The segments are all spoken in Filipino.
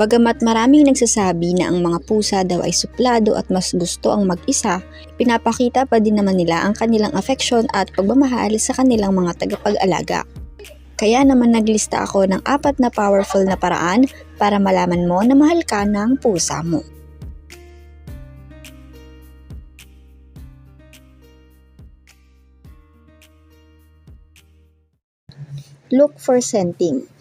Bagamat maraming nagsasabi na ang mga pusa daw ay suplado at mas gusto ang mag-isa, pinapakita pa din naman nila ang kanilang affection at pagmamahal sa kanilang mga tagapag-alaga. Kaya naman naglista ako ng apat na powerful na paraan para malaman mo na mahal ka ng pusa mo. Look for scenting.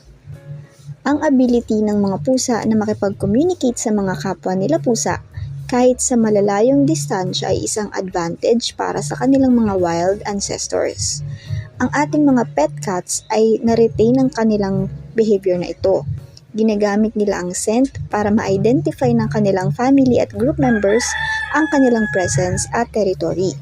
Ang ability ng mga pusa na makipag-communicate sa mga kapwa nila pusa kahit sa malalayong distansya ay isang advantage para sa kanilang mga wild ancestors. Ang ating mga pet cats ay na-retain ang kanilang behavior na ito. Ginagamit nila ang scent para ma-identify ng kanilang family at group members ang kanilang presence at territory.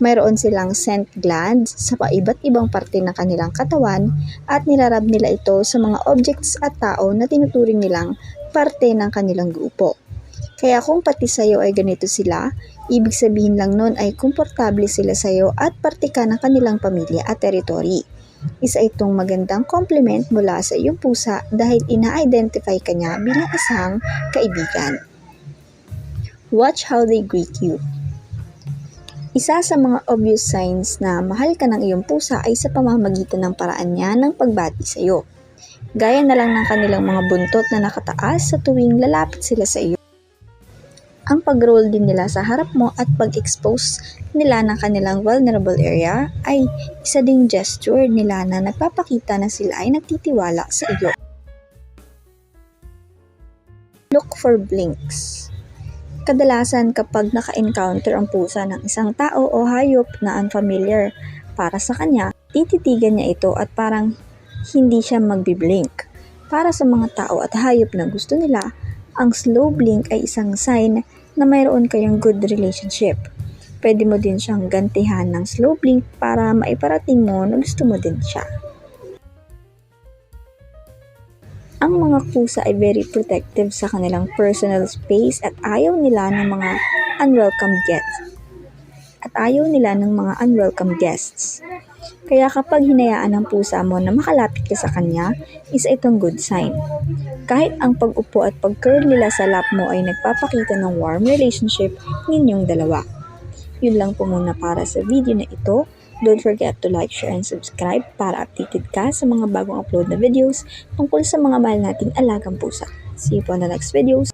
Mayroon silang scent glands sa iba't ibang parte ng kanilang katawan at nilarab nila ito sa mga objects at tao na tinuturing nilang parte ng kanilang grupo. Kaya kung pati sa'yo ay ganito sila, ibig sabihin lang nun ay komportable sila sa'yo at parte ka ng kanilang pamilya at teritoryo. Isa itong magandang compliment mula sa iyong pusa dahil ina-identify ka niya bilang isang kaibigan. Watch how they greet you. Isa sa mga obvious signs na mahal ka ng iyong pusa ay sa pamamagitan ng paraan niya ng pagbati sa iyo. Gaya na lang ng kanilang mga buntot na nakataas sa tuwing lalapit sila sa iyo. Ang pag-roll din nila sa harap mo at pag-expose nila ng kanilang vulnerable area ay isa ding gesture nila na nagpapakita na sila ay nagtitiwala sa iyo. Look for blinks. Kadalasan kapag naka-encounter ang pusa ng isang tao o hayop na unfamiliar para sa kanya, tititigan niya ito at parang hindi siya magbiblink. Para sa mga tao at hayop na gusto nila, ang slow blink ay isang sign na mayroon kayong good relationship. Pwede mo din siyang gantihan ng slow blink para maiparating mo na gusto mo din siya. Ang mga pusa ay very protective sa kanilang personal space at ayaw nila ng mga unwelcome guests. At ayaw nila ng mga unwelcome guests. Kaya kapag hinayaan ng pusa mo na makalapit ka sa kanya, isa itong good sign. Kahit ang pag-upo at pag-curl nila sa lap mo ay nagpapakita ng warm relationship ninyong dalawa. Yun lang po muna para sa video na ito. Don't forget to like, share, and subscribe para updated ka sa mga bagong upload na videos tungkol sa mga mahal nating alagang pusa. See you po on the next videos.